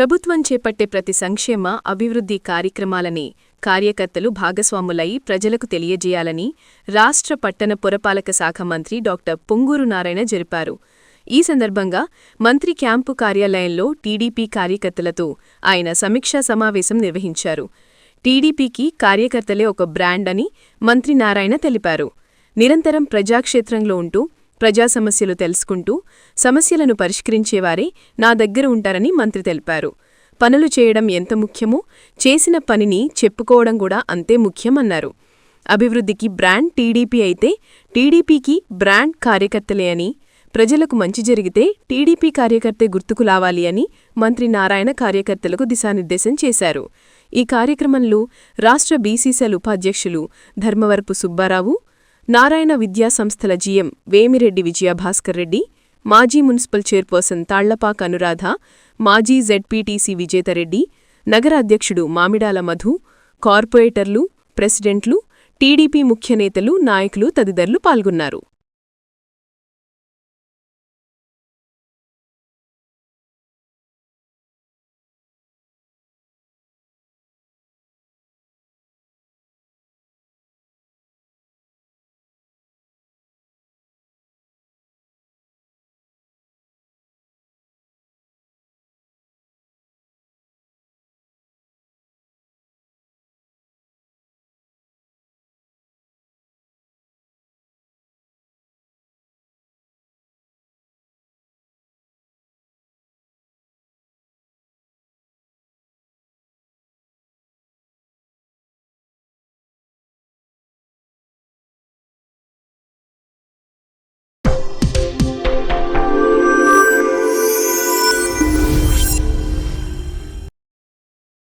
ప్రభుత్వం చేపట్టే ప్రతి సంక్షేమ అభివృద్ధి కార్యక్రమాలని కార్యకర్తలు భాగస్వాములై ప్రజలకు తెలియజేయాలని రాష్ట్ర పట్టణ పురపాలక శాఖ మంత్రి డాక్టర్ పొంగూరు నారాయణ జరిపారు. ఈ సందర్భంగా మంత్రి క్యాంపు కార్యాలయంలో టీడీపీ కార్యకర్తలతో ఆయన సమీక్షా సమావేశం నిర్వహించారు. టీడీపీకి కార్యకర్తలే ఒక బ్రాండ్ అని మంత్రి నారాయణ తెలిపారు. నిరంతరం ప్రజాక్షేత్రంలో ఉంటూ ప్రజా సమస్యలు తెలుసుకుంటూ సమస్యలను పరిష్కరించేవారే నా దగ్గర ఉంటారని మంత్రి తెలిపారు. పనులు చేయడం ఎంత ముఖ్యమో చేసిన పనిని చెప్పుకోవడం కూడా అంతే ముఖ్యమన్నారు. అభివృద్ధికి బ్రాండ్ టీడీపీ అయితే టీడీపీకి బ్రాండ్ కార్యకర్తలే అని ప్రజలకు మంచి జరిగితే టీడీపీ కార్యకర్తే గుర్తుకు లావాలి అని మంత్రి నారాయణ కార్యకర్తలకు దిశానిర్దేశం చేశారు. ఈ కార్యక్రమంలో రాష్ట్ర బీసీసీఎల్ ఉపాధ్యక్షులు ధర్మవరపు సుబ్బారావు నారాయణ విద్యా సంస్థల జీఎం వేమిరెడ్డి విజయభాస్కర్ రెడ్డి మాజీ మున్సిపల్ చైర్పర్సన్ తాళ్ళపాక అనురాధ మాజీ జెడ్పీటీసీ విజేతరెడ్డి నగర అధ్యక్షుడు మామిడాల మధు కార్పొరేటర్లు ప్రెసిడెంట్లు టీడీపీ ముఖ్య నేతలు నాయకులు తదితరులు పాల్గొన్నారు.